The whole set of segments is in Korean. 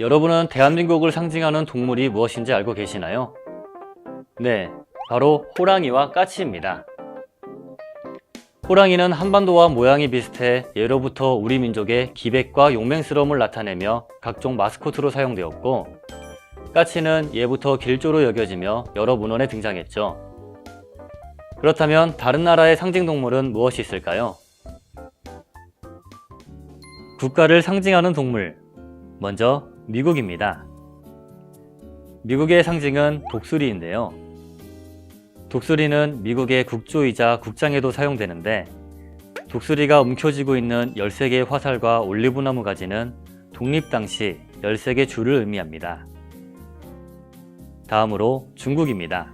여러분은 대한민국을 상징하는 동물이 무엇인지 알고 계시나요? 네, 바로 호랑이와 까치입니다. 호랑이는 한반도와 모양이 비슷해 예로부터 우리 민족의 기백과 용맹스러움을 나타내며 각종 마스코트로 사용되었고, 까치는 예부터 길조로 여겨지며 여러 문헌에 등장했죠. 그렇다면 다른 나라의 상징 동물은 무엇이 있을까요? 국가를 상징하는 동물. 먼저 미국입니다. 미국의 상징은 독수리인데요. 독수리는 미국의 국조이자 국장에도 사용되는데 독수리가 움켜쥐고 있는 13개의 화살과 올리브나무 가지는 독립 당시 13개 줄을 의미합니다. 다음으로 중국입니다.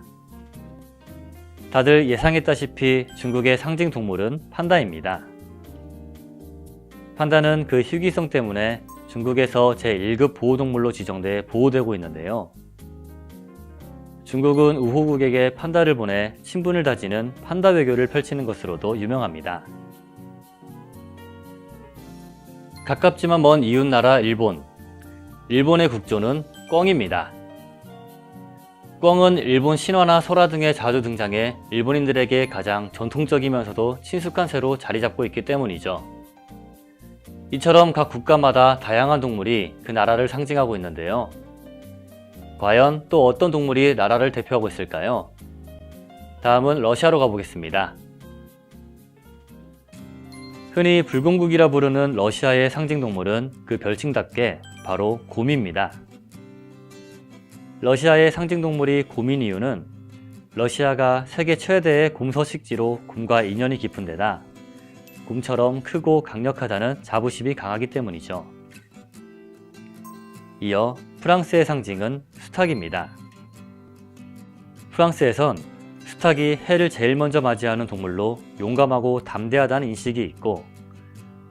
다들 예상했다시피 중국의 상징 동물은 판다입니다. 판다는 그 희귀성 때문에 중국에서 제1급 보호동물로 지정돼 보호되고 있는데요. 중국은 우호국에게 판다를 보내 친분을 다지는 판다 외교를 펼치는 것으로도 유명합니다. 가깝지만 먼 이웃나라 일본. 일본의 국조는 꿩입니다. 꿩은 일본 신화나 설화 등에 자주 등장해 일본인들에게 가장 전통적이면서도 친숙한 새로 자리 잡고 있기 때문이죠. 이처럼 각 국가마다 다양한 동물이 그 나라를 상징하고 있는데요. 과연 또 어떤 동물이 나라를 대표하고 있을까요? 다음은 러시아로 가보겠습니다. 흔히 불공국이라 부르는 러시아의 상징 동물은 그 별칭답게 바로 곰입니다. 러시아의 상징 동물이 곰인 이유는 러시아가 세계 최대의 곰 서식지로 곰과 인연이 깊은 데다 곰처럼 크고 강력하다는 자부심이 강하기 때문이죠. 이어 프랑스의 상징은 수탉입니다. 프랑스에선 수탉이 해를 제일 먼저 맞이하는 동물로 용감하고 담대하다는 인식이 있고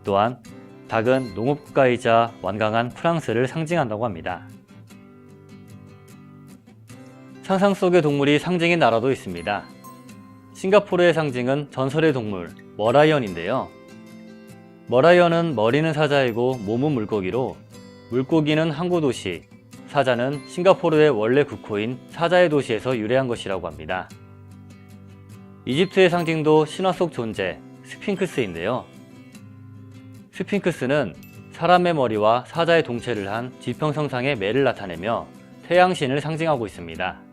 또한 닭은 농업국가이자 완강한 프랑스를 상징한다고 합니다. 상상 속의 동물이 상징인 나라도 있습니다. 싱가포르의 상징은 전설의 동물 머라이언인데요. 머라이언은 머리는 사자이고 몸은 물고기로 물고기는 항구 도시, 사자는 싱가포르의 원래 국호인 사자의 도시에서 유래한 것이라고 합니다. 이집트의 상징도 신화 속 존재 스핑크스인데요. 스핑크스는 사람의 머리와 사자의 동체를 한 지평성상의 매를 나타내며 태양신을 상징하고 있습니다.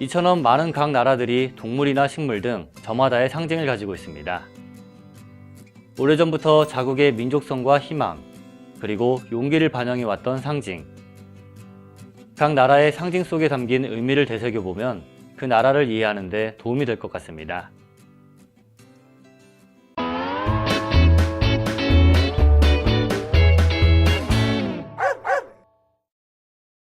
이처럼 많은 각 나라들이 동물이나 식물 등 저마다의 상징을 가지고 있습니다. 오래전부터 자국의 민족성과 희망, 그리고 용기를 반영해 왔던 상징. 각 나라의 상징 속에 담긴 의미를 되새겨보면 그 나라를 이해하는 데 도움이 될 것 같습니다.